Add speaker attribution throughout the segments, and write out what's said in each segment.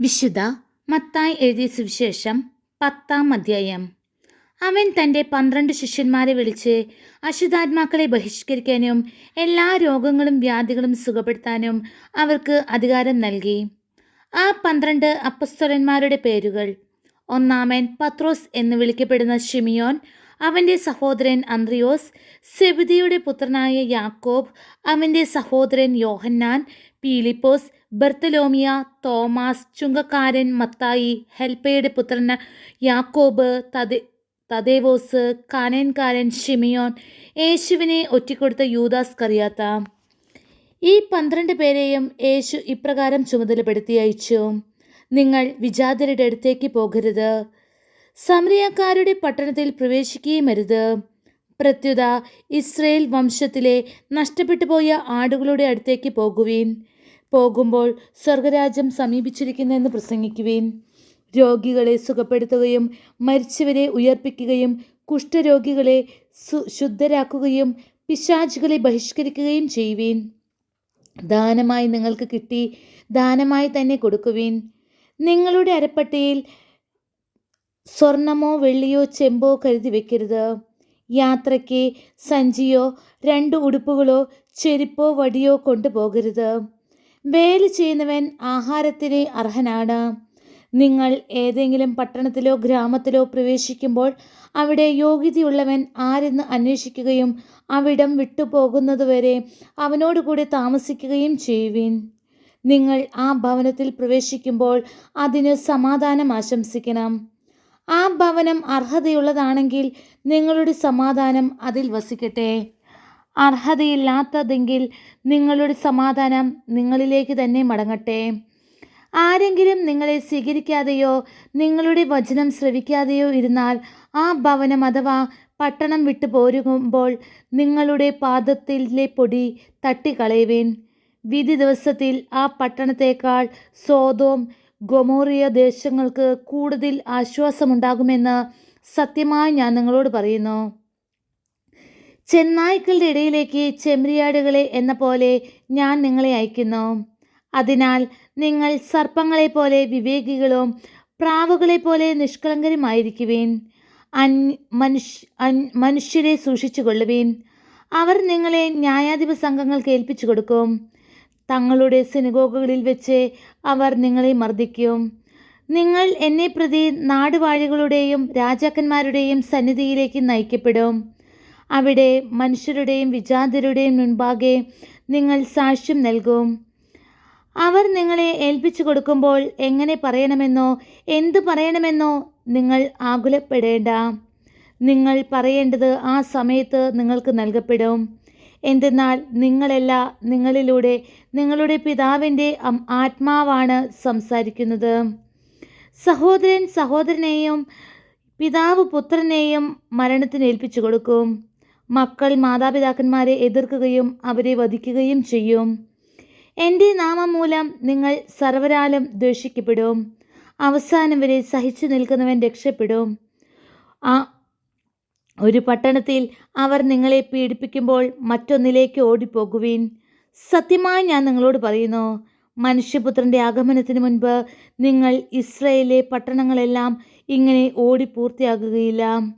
Speaker 1: വിശുദ്ധ മത്തായി എഴുതിയ സുവിശേഷം പത്താം അധ്യായം. അവൻ തന്റെ പന്ത്രണ്ട് ശിഷ്യന്മാരെ വിളിച്ച് അശുദ്ധാത്മാക്കളെ ബഹിഷ്കരിക്കാനും എല്ലാ രോഗങ്ങളും വ്യാധികളും സുഖപ്പെടുത്താനും അവർക്ക് അധികാരം നൽകി. ആ പന്ത്രണ്ട് അപ്പസ്തലന്മാരുടെ പേരുകൾ. ഒന്നാമൻ പത്രോസ് എന്ന് വിളിക്കപ്പെടുന്ന ഷിമിയോൻ അവന്റെ സഹോദരൻ അന്ത്രിയോസ് സെബിദിയുടെ പുത്രനായ യാക്കോബ് അവന്റെ സഹോദരൻ യോഹന്നാൻ പീലിപ്പോസ് ബർത്തലോമിയ തോമാസ് ചുങ്കക്കാരൻ മത്തായി ഹെൽപ്പയുടെ പുത്രന് യാക്കോബ് തദേ തദേവോസ് കാനേൻകാരൻ ഷിമിയോൻ യേശുവിനെ ഒറ്റിക്കൊടുത്ത യൂദാസ് കറിയാത്ത. ഈ പന്ത്രണ്ട് പേരെയും യേശു ഇപ്രകാരം ചുമതലപ്പെടുത്തി അയച്ചു. നിങ്ങൾ വിജാതരുടെ അടുത്തേക്ക് പോകരുത്. സമരിയക്കാരുടെ പട്ടണത്തിൽ പ്രവേശിക്കുകയുമരുത്. പ്രത്യുത ഇസ്രയേൽ വംശത്തിലെ നഷ്ടപ്പെട്ടു പോയ ആടുകളുടെ അടുത്തേക്ക് പോകുവീൻ. പോകുമ്പോൾ സ്വർഗരാജ്യം സമീപിച്ചിരിക്കുന്നെന്ന് പ്രസംഗിക്കുവീൻ. രോഗികളെ സുഖപ്പെടുത്തുകയും മരിച്ചവരെ ഉയർപ്പിക്കുകയും കുഷ്ഠരോഗികളെ ശുദ്ധരാക്കുകയും പിശാചുകളെ ബഹിഷ്കരിക്കുകയും ചെയ്യുവീൻ. ദാനമായി നിങ്ങൾക്ക് കിട്ടി ദാനമായി തന്നെ കൊടുക്കുവീൻ. നിങ്ങളുടെ അരപ്പട്ടയിൽ സ്വർണമോ വെള്ളിയോ ചെമ്പോ കരുതി വെക്കരുത്. യാത്രയ്ക്ക് സഞ്ചിയോ രണ്ട് ഉടുപ്പുകളോ ചെരുപ്പോ വടിയോ കൊണ്ടുപോകരുത്. വേല ചെയ്യുന്നവൻ ആഹാരത്തിന് അർഹനാണ്. നിങ്ങൾ ഏതെങ്കിലും പട്ടണത്തിലോ ഗ്രാമത്തിലോ പ്രവേശിക്കുമ്പോൾ അവിടെ യോഗ്യതയുള്ളവൻ ആരെന്ന് അന്വേഷിക്കുകയും അവിടം വിട്ടുപോകുന്നതുവരെ അവനോടുകൂടി താമസിക്കുകയും ചെയ്യുവിൻ. നിങ്ങൾ ആ ഭവനത്തിൽ പ്രവേശിക്കുമ്പോൾ അതിന് സമാധാനം ആശംസിക്കണം. ആ ഭവനം അർഹതയുള്ളതാണെങ്കിൽ നിങ്ങളുടെ സമാധാനം അതിൽ വസിക്കട്ടെ. അർഹതയില്ലാത്തതെങ്കിൽ നിങ്ങളുടെ സമാധാനം നിങ്ങളിലേക്ക് തന്നെ മടങ്ങട്ടെ. ആരെങ്കിലും നിങ്ങളെ സ്വീകരിക്കാതെയോ നിങ്ങളുടെ വചനം ശ്രവിക്കാതെയോ ഇരുന്നാൽ ആ ഭവനം അഥവാ പട്ടണം വിട്ടു പോരുമ്പോൾ നിങ്ങളുടെ പാദത്തിലെ പൊടി തട്ടിക്കളയുവേൻ. വിധി ദിവസത്തിൽ ആ പട്ടണത്തേക്കാൾ സോതോം ഗൊമോറിയ ദേശങ്ങൾക്ക് കൂടുതൽ ആശ്വാസമുണ്ടാകുമെന്ന് സത്യമായി ഞാൻ നിങ്ങളോട് പറയുന്നു. ചെന്നായ്ക്കളുടെ ഇടയിലേക്ക് ചെമ്മരിയാടുകളെ എന്ന പോലെ ഞാൻ നിങ്ങളെ അയക്കുന്നു. അതിനാൽ നിങ്ങൾ സർപ്പങ്ങളെ പോലെ വിവേകികളും പ്രാവുകളെ പോലെ നിഷ്കളങ്കരുമായിരിക്കുവേൻ. അൻ മനുഷ്യ മനുഷ്യരെ സൂക്ഷിച്ചു കൊള്ളുവീൻ അവർ നിങ്ങളെ ന്യായാധിപ സംഘങ്ങൾക്ക് ഏൽപ്പിച്ചു കൊടുക്കും തങ്ങളുടെ സിനഗോഗുകളിൽ വെച്ച് അവർ നിങ്ങളെ മർദ്ദിക്കും. നിങ്ങൾ എന്നെ പ്രതി നാടുവാഴികളുടെയും രാജാക്കന്മാരുടെയും സന്നിധിയിലേക്ക് നയിക്കപ്പെടും. അവിടെ മനുഷ്യരുടെയും വിജാതരുടെയും മുൻപാകെ നിങ്ങൾ സാക്ഷ്യം നൽകും. അവർ നിങ്ങളെ ഏൽപ്പിച്ചു കൊടുക്കുമ്പോൾ എങ്ങനെ പറയണമെന്നോ എന്തു പറയണമെന്നോ നിങ്ങൾ ആകുലപ്പെടേണ്ട. നിങ്ങൾ പറയേണ്ടത് ആ സമയത്ത് നിങ്ങൾക്ക് നൽകപ്പെടും. എന്തെന്നാൽ നിങ്ങളല്ല നിങ്ങളിലൂടെ നിങ്ങളുടെ പിതാവിന്റെ ആത്മാവാണ് സംസാരിക്കുന്നത്. സഹോദരൻ സഹോദരനെയും പിതാവ് പുത്രനെയും മരണത്തിന് ഏൽപ്പിച്ചു കൊടുക്കും. മക്കൾ മാതാപിതാക്കന്മാരെ എതിർക്കുകയും അവരെ വധിക്കുകയും ചെയ്യും. എന്റെ നാമം മൂലം നിങ്ങൾ സർവരാലും ദ്വേഷിക്കപ്പെടും. അവസാനം വരെ സഹിച്ചു നിൽക്കുന്നവൻ രക്ഷപ്പെടും. ആ ഒരു പട്ടണത്തിൽ അവർ നിങ്ങളെ പീഡിപ്പിക്കുമ്പോൾ മറ്റൊന്നിലേക്ക് ഓടിപ്പോകുവീൻ. സത്യമായി ഞാൻ നിങ്ങളോട് പറയുന്നു മനുഷ്യപുത്രന്റെ ആഗമനത്തിന് മുൻപ് നിങ്ങൾ ഇസ്രയേലിലെ പട്ടണങ്ങളെല്ലാം ഇങ്ങനെ ഓടി പൂർത്തിയാകുകയില്ല.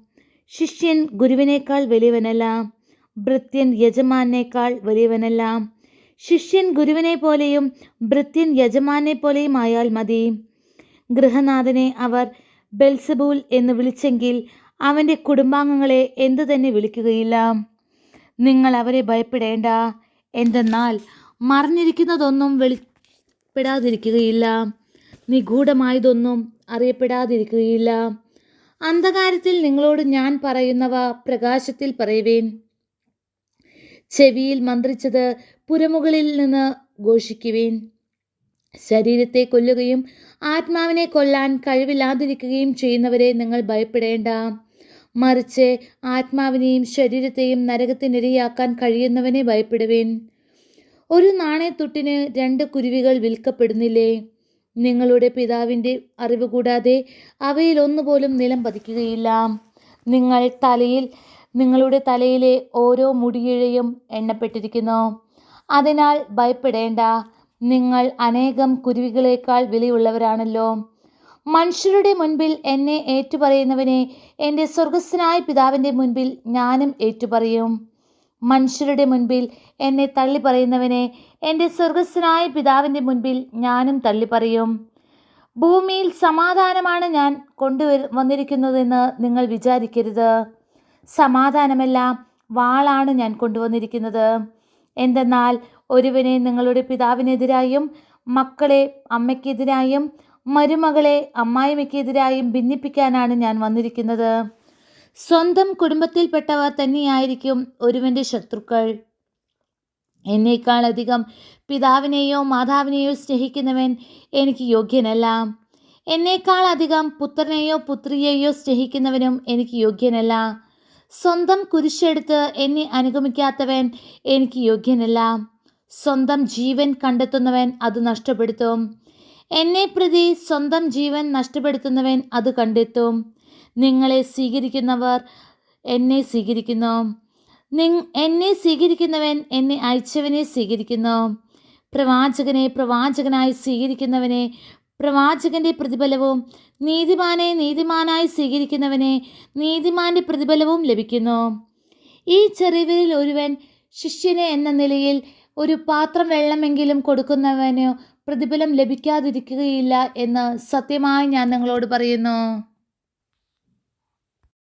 Speaker 1: ശിഷ്യൻ ഗുരുവിനേക്കാൾ വലിയവനല്ല ഭൃത്യൻ യജമാനേക്കാൾ വലിയവനല്ല. ശിഷ്യൻ ഗുരുവിനെ പോലെയും ഭൃത്യൻ യജമാനെ പോലെയും ആയാൽ മതി. ഗൃഹനാഥനെ അവർ ബെൽസബൂൽ എന്ന് വിളിച്ചെങ്കിൽ അവന്റെ കുടുംബാംഗങ്ങളെ എന്തു തന്നെ വിളിക്കുകയില്ല. നിങ്ങൾ അവരെ ഭയപ്പെടേണ്ട. എന്തെന്നാൽ മറിഞ്ഞിരിക്കുന്നതൊന്നും വെളിപ്പെടാതിരിക്കുകയില്ല. നിഗൂഢമായതൊന്നും അറിയപ്പെടാതിരിക്കുകയില്ല. അന്ധകാരത്തിൽ നിങ്ങളോട് ഞാൻ പറയുന്നവ പ്രകാശത്തിൽ പറയുവേൻ. ചെവിയിൽ മന്ത്രിച്ചത് പുരമുകളിൽ നിന്ന് ഘോഷിക്കുവേൻ. ശരീരത്തെ കൊല്ലുകയും ആത്മാവിനെ കൊല്ലാൻ കഴിവില്ലാതിരിക്കുകയും ചെയ്യുന്നവരെ നിങ്ങൾ ഭയപ്പെടേണ്ട. മറിച്ച് ആത്മാവിനെയും ശരീരത്തെയും നരകത്തിനിരയാക്കാൻ കഴിയുന്നവനെ ഭയപ്പെടുവേൻ. ഒരു നാണയത്തൊട്ടിന് രണ്ട് കുരുവികൾ വിൽക്കപ്പെടുന്നില്ലേ? നിങ്ങളുടെ പിതാവിന്റെ അറിവ് കൂടാതെ അവയിൽ ഒന്നുപോലും നിലം പതിക്കുകയില്ല. നിങ്ങൾ തലയിൽ നിങ്ങളുടെ തലയിലെ ഓരോ മുടിയിഴയും എണ്ണപ്പെട്ടിരിക്കുന്നു. അതിനാൽ ഭയപ്പെടേണ്ട. നിങ്ങൾ അനേകം കുരുവികളേക്കാൾ വിലയുള്ളവരാണല്ലോ. മനുഷ്യരുടെ മുൻപിൽ എന്നെ ഏറ്റുപറയുന്നവനെ എന്റെ സ്വർഗസ്വനായ പിതാവിന്റെ മുൻപിൽ ഞാനും ഏറ്റുപറയും. മനുഷ്യരുടെ മുൻപിൽ എന്നെ തള്ളി പറയുന്നവനെ എന്റെ സ്വർഗസ്വനായ പിതാവിന്റെ മുൻപിൽ ഞാനും തള്ളി പറയും ഭൂമിയിൽ സമാധാനമാണ് ഞാൻ കൊണ്ടുവരു വന്നിരിക്കുന്നതെന്ന് നിങ്ങൾ വിചാരിക്കരുത്. സമാധാനമല്ല വാളാണ് ഞാൻ കൊണ്ടുവന്നിരിക്കുന്നത് എന്തെന്നാൽ ഒരുവനെ നിങ്ങളുടെ പിതാവിനെതിരായും മക്കളെ അമ്മയ്ക്കെതിരായും മരുമകളെ അമ്മായിമ്മയ്ക്കെതിരായും ഭിന്നിപ്പിക്കാനാണ് ഞാൻ വന്നിരിക്കുന്നത്. സ്വന്തം കുടുംബത്തിൽപ്പെട്ടവർ തന്നെയായിരിക്കും ഒരുവന്റെ ശത്രുക്കൾ. എന്നേക്കാളധികം പിതാവിനെയോ മാതാവിനെയോ സ്നേഹിക്കുന്നവൻ എനിക്ക് യോഗ്യനല്ല. എന്നേക്കാളധികം പുത്രനെയോ പുത്രിയെയോ സ്നേഹിക്കുന്നവനും എനിക്ക് യോഗ്യനല്ല. സ്വന്തം കുരിശെടുത്ത് എന്നെ അനുഗമിക്കാത്തവൻ എനിക്ക് യോഗ്യനല്ല. സ്വന്തം ജീവൻ കണ്ടെത്തുന്നവൻ അത് നഷ്ടപ്പെടുത്തും. എന്നെ പ്രതി സ്വന്തം ജീവൻ നഷ്ടപ്പെടുത്തുന്നവൻ അത് കണ്ടെത്തും. നിങ്ങളെ സ്വീകരിക്കുന്നവർ എന്നെ സ്വീകരിക്കുന്നു. നിങ് എന്നെ സ്വീകരിക്കുന്നവൻ എന്നെ അയച്ചവനെ സ്വീകരിക്കുന്നു. പ്രവാചകനെ പ്രവാചകനായി സ്വീകരിക്കുന്നവനെ പ്രവാചകന്റെ പ്രതിഫലവും നീതിമാനെ നീതിമാനായി സ്വീകരിക്കുന്നവനെ നീതിമാന്റെ പ്രതിഫലവും ലഭിക്കുന്നു. ഈ ചെറിയവരിൽ ഒരുവൻ ശിഷ്യനെ എന്ന നിലയിൽ ഒരു പാത്രം വെള്ളമെങ്കിലും കൊടുക്കുന്നവന് പ്രതിഫലം ലഭിക്കാതിരിക്കുകയില്ല എന്ന് സത്യമായി ഞാൻ നിങ്ങളോട് പറയുന്നു.